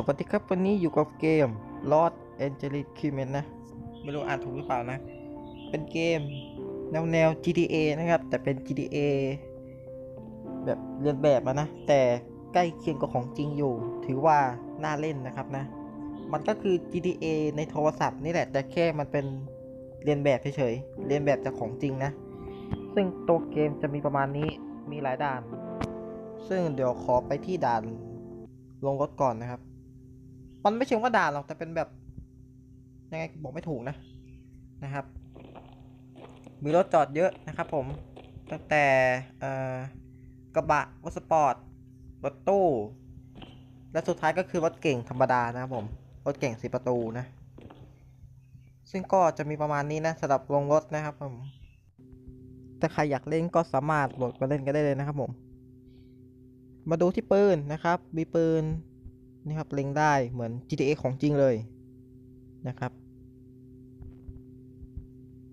สวัสดีครับวันนี้อยู่กับเกม Lost Angeles Crimen นะ ไม่รู้อ่านถูกหรือเปล่านะ เป็นเกมแนวแนว GTA นะครับ แต่เป็น GTA แบบเรียนแบบมานะ แต่ใกล้เคียงกับของจริงอยู่ ถือว่าน่าเล่นนะครับนะ มันก็คือ GTA ในโทรศัพท์นี่แหละ แต่แค่มันเป็นเรียนแบบเฉยๆเรียนแบบจากของจริงนะ ซึ่งตัวเกมจะมีประมาณนี้มีหลายด่าน ซึ่งเดี๋ยวขอไปที่ด่านลงรถก่อนนะครับ มันไม่เชิงว่าด่าหรอกแต่เป็นแบบยังไงบอกไม่ถูกนะนะครับ มีรถจอดเยอะนะครับผมตั้งแต่กระบะรถสปอร์ตรถตู้ และสุดท้ายก็คือรถเก่งธรรมดานะครับผมรถเก่งสีประตูนะ ซึ่งก็จะมีประมาณนี้นะสำหรับลงรถนะครับผมถ้าใครอยากเล่นก็สามารถโหลดมาเล่นกันได้เลยนะครับผม มาดูที่ปืนนะครับ มีปืน นี่ครับเล็งได้เหมือน GTA ของจริงเลยนะครับ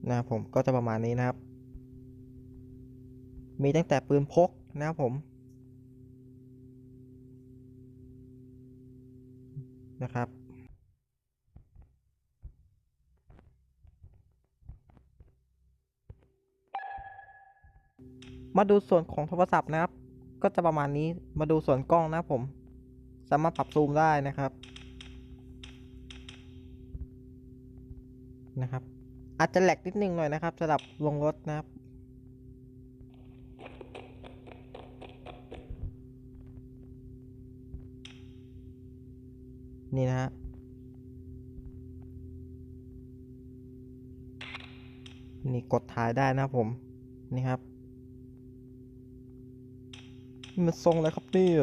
นะผมก็จะประมาณนี้นะครับ มีตั้งแต่ปืนพกนะครับผมนะครับมาดูส่วนของโทรศัพท์นะครับ ก็จะประมาณนี้ มาดูส่วนกล้องนะครับผม สามารถปรับซูมได้นะครับ นะครับ อาจจะแหลกนิดนึงหน่อยนะครับสำหรับลงรถนะครับนี่นะฮะนี่กดถ่ายได้นะผม นี่ครับ มันทรงอะไรครับนี่ย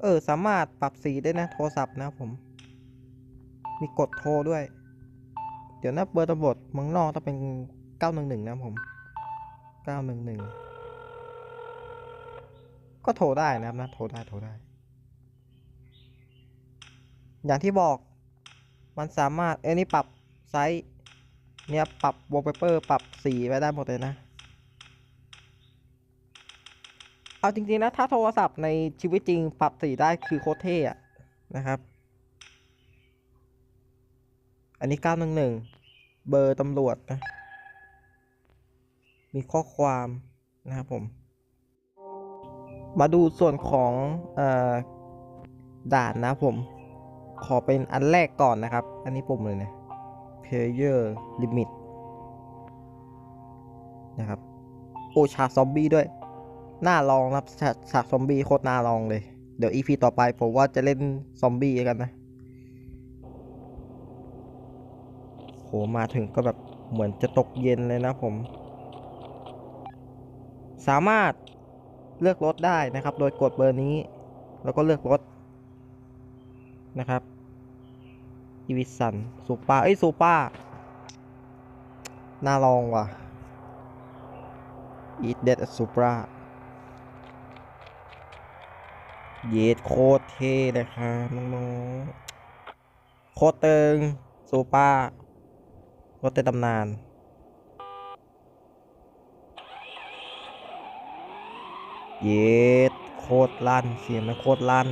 เออ สามารถปรับสีได้นะ โทรศัพท์นะผม มีกดโทรด้วย เดี๋ยวนะเบอร์ตำรวจเมืองนอกต้องเป็น 911 นะผม 911 ก็โทรได้นะครับนะ โทรได้โทรได้ อย่างที่บอกมันสามารถ เอ้นี่ปรับไซส์เนี่ยปรับ wallpaper ปรับสีไว้ได้หมดเลยนะ เอาจริงๆนะ ถ้าโทรศัพท์ในชีวิตจริงปรับสีได้คือโคตรเท่อะนะครับ อันนี้ 911 เบอร์ตำรวจนะ มีข้อความนะครับผม มาดูส่วนของอด่านนะผม ขอเป็นอันแรกก่อนนะครับ อันนี้ปุ่มเลยนะ player limit นะครับ โอชาซอมบี้ด้วย น่าลองครับฉากซอมบี้โคตรน่าลองเลย เดี๋ยว EP ต่อไปผมว่าจะเล่นซอมบี้กันนะ โหมาถึงก็แบบเหมือนจะตกเย็นเลยนะผม สามารถเลือกรถได้นะครับ โดยกดเบอร์นี้ แล้วก็เลือกรถนะครับอีวิสันซูปาเอ้ยซูปาน่าลองว่ะ Eat Dead Supra เยดโคตรเท่เลยครับน้องๆโคตรเติงซูปารถในตำนาน เยดโคตรลั่น เสียงมันโคตรลั่น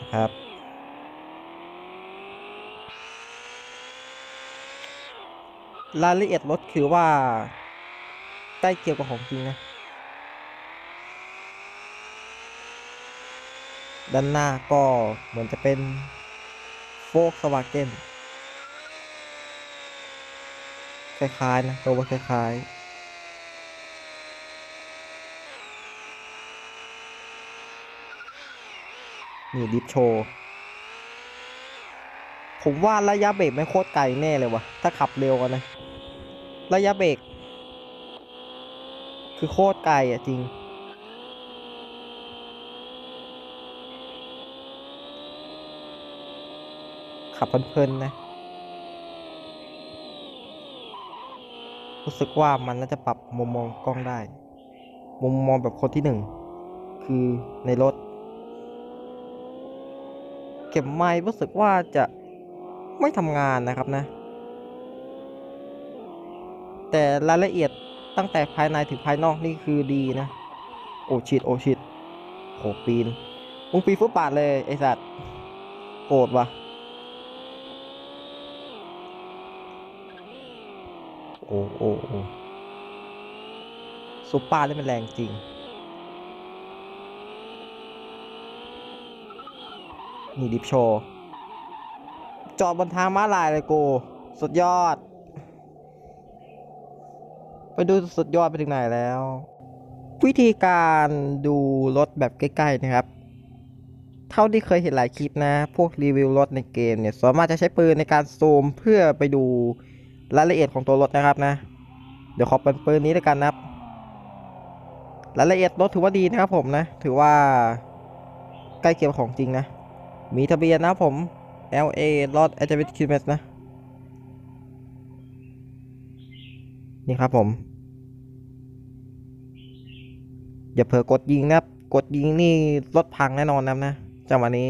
นะครับรายละเอียดรถคือว่าใกล้เคียงกับของจริงนะ ด้านหน้าก็เหมือนจะเป็นโฟกสวาเกนคล้ายๆนะตัวว่าคล้ายๆนี่ดิฟโชว์ ผมว่าระยะเบรกไม่โคตรไกลแน่เลยวะถ้าขับเร็วกันนะ ระยะเบรกคือโคตรไกลอะจริง ขับเพลินๆนะ รู้สึกว่ามันน่าจะปรับมุมมองกล้องได้ มุมมองแบบคนที่หนึ่งคือในรถ เก็บไม้รู้สึกว่าจะไม่ทำงานนะครับนะ แต่รายละเอียดตั้งแต่ภายในถึงภายนอกนี่คือดีนะ โอชิดโอชิดโหปีนมึงปีนฟุตบาทเลยไอสัตว์โกรธวะ อ้โอ้โอ้ซุปเปอร์นี่มันแรงจริง นี่ดิฟโชว์จอดบนทางม้าลายเลยกู สุดยอด ไปดูสุดยอดไปถึงไหนแล้ว วิธีการดูรถแบบใกล้ ๆ นะครับ เท่าที่เคยเห็นหลายคลิปนะ พวกรีวิวรถในเกมเนี่ย สามารถจะใช้ปืนในการซูมเพื่อไปดู รายละเอียดของตัวรถนะครับนะ เดี๋ยวขอเป็นปืนนี้แล้วกันนะครับรายละเอียดรถถือว่าดีนะครับผมนะ ถือว่าใกล้เคียงของจริงนะ มีทะเบียนนะครับผม LA รถ a อ t วิ k คิ m เมสนะ นี่ครับผม อย่าเผลอกดยิงนะครับ กดยิงนี่รถพังแน่นอนนะนะจังหวะนี้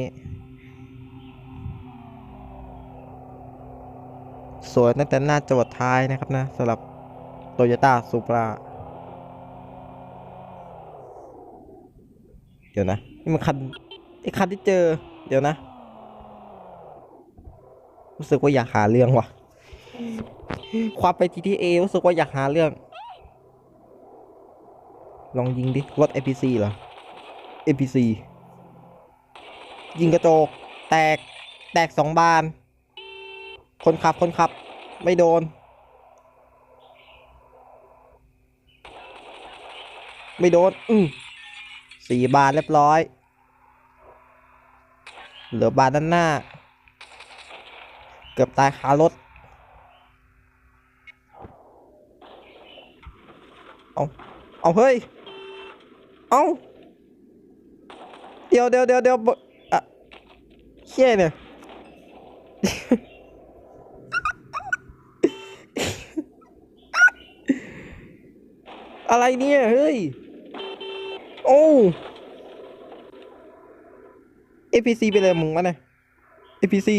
สวยตั้งแต่หน้าจวดท้ายนะครับนะสำหรับ Toyota Supra เดี๋ยวนะ นี่มันคันไอ้คันที่เจอ เดี๋ยวนะ รู้สึกว่าอยากหาเรื่องว่ะ ความเป็น GTA รู้สึกว่าอยากหาเรื่อง ลองยิงดิรถ APC เหรอ APC ยิงกระจก แตก แตกสองบาน คนขับคนขับ ไม่โดน ไม่โดน อืมสี่บานเรียบร้อย เหลือบานด้านหน้า เกือบตายคารถ เอาเอาเฮ้ย เอาเดี๋ยวเดี๋ยวเดี๋ยวเดี๋ยวบอะเชี่ยเนี่ย อะไรเนี่ย เฮ้ย โอ้ APC ไปเลยมึงวะเนี่ย APC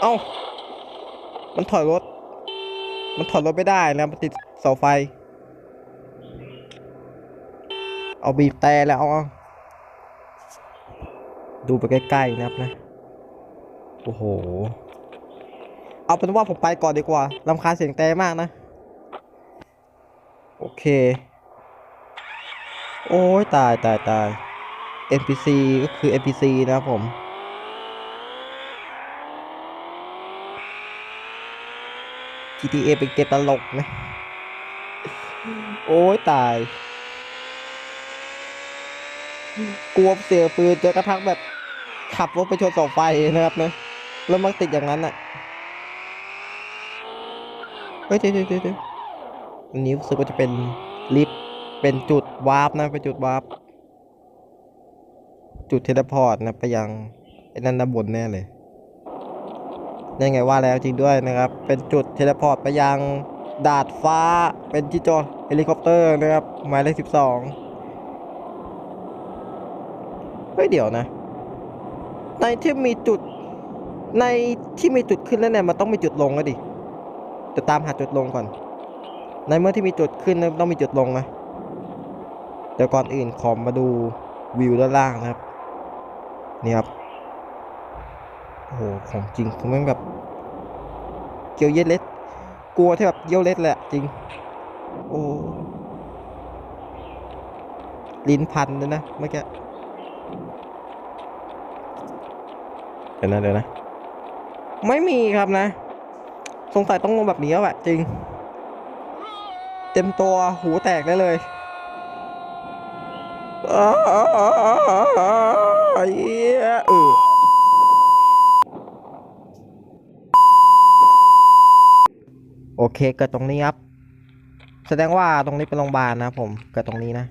เอ้า มันถอยรถ มันถอยรถไม่ได้นะมันติดเสาไฟ เอาบีบแต่แล้ว ดูไปใกล้ๆนะครับนะ โอ้โห เอาเป็นว่าผมไปก่อนดีกว่าลำคาเสียงแต่มากนะ เค โอ้ยตายตายตาย NPC ก็คือ NPC นะครับผม GTA เป็นเกมตลกนะ โอ้ยตาย กลัวเสียปืนจนกระทั่งแบบ ขับรถไปชนเสาไฟนะครับนะ แล้วมันติดอย่างนั้นอะ เฮ้ยเดี๋ยวเดี๋ยวเดี๋ยวเดี๋ยว อันนี้รู้สึกว่าจะเป็นลิฟต์เป็นจุดวาร์ปนะเป็นจุดวาร์ปจุดเทเลพอร์ตนะไปยังไอ้นั่นด้านบนแน่เลยได้ไงว่าแล้วจริงด้วยนะครับ เป็นจุดเทเลพอร์ตไปยังดาดฟ้าเป็นที่จอดเฮลิคอปเตอร์นะครับหมายเลขสิบสองเฮ้ยเดี๋ยวนะ ในที่มีจุดในที่มีจุดขึ้นแล้วเนี่ยมันต้องมีจุดลงก็ดิจะตามหาจุดลงก่อน ในเมื่อที่มีจุดขึ้นต้องมีจุดลงนะเดี๋ยวก่อนอื่นขอมาดูวิวด้านล่างนะครับนี่ครับโอ้โหของจริงคือแมันแบบเกียวเย็ดเล็ดกลัวที่แบบเยี่ยวเล็ดแหละจริง โอ้ลิ้นพันเลยนะเมื่อกี้เดี๋ยวนะเดี๋ยวนะ ไม่มีครับนะ สงสัยต้องลงแบบนี้แล้วแหละจริง เต็มตัวหูแตกได้เลยอ้าวไอ้เออโอเคเกิดตรงนี้ครับ แสดงว่าตรงนี้เป็นโรงพยาบาลนะผมเกิดตรงนี้นะ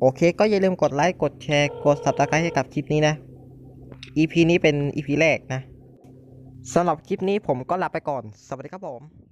โอเค ก็อย่าลืมกดไลค์กดแชร์กด subscribe ให้กับคลิปนี้นะ EP นี้เป็น EP แรกนะสำหรับคลิปนี้ผมก็ลาไปก่อน สวัสดีครับผม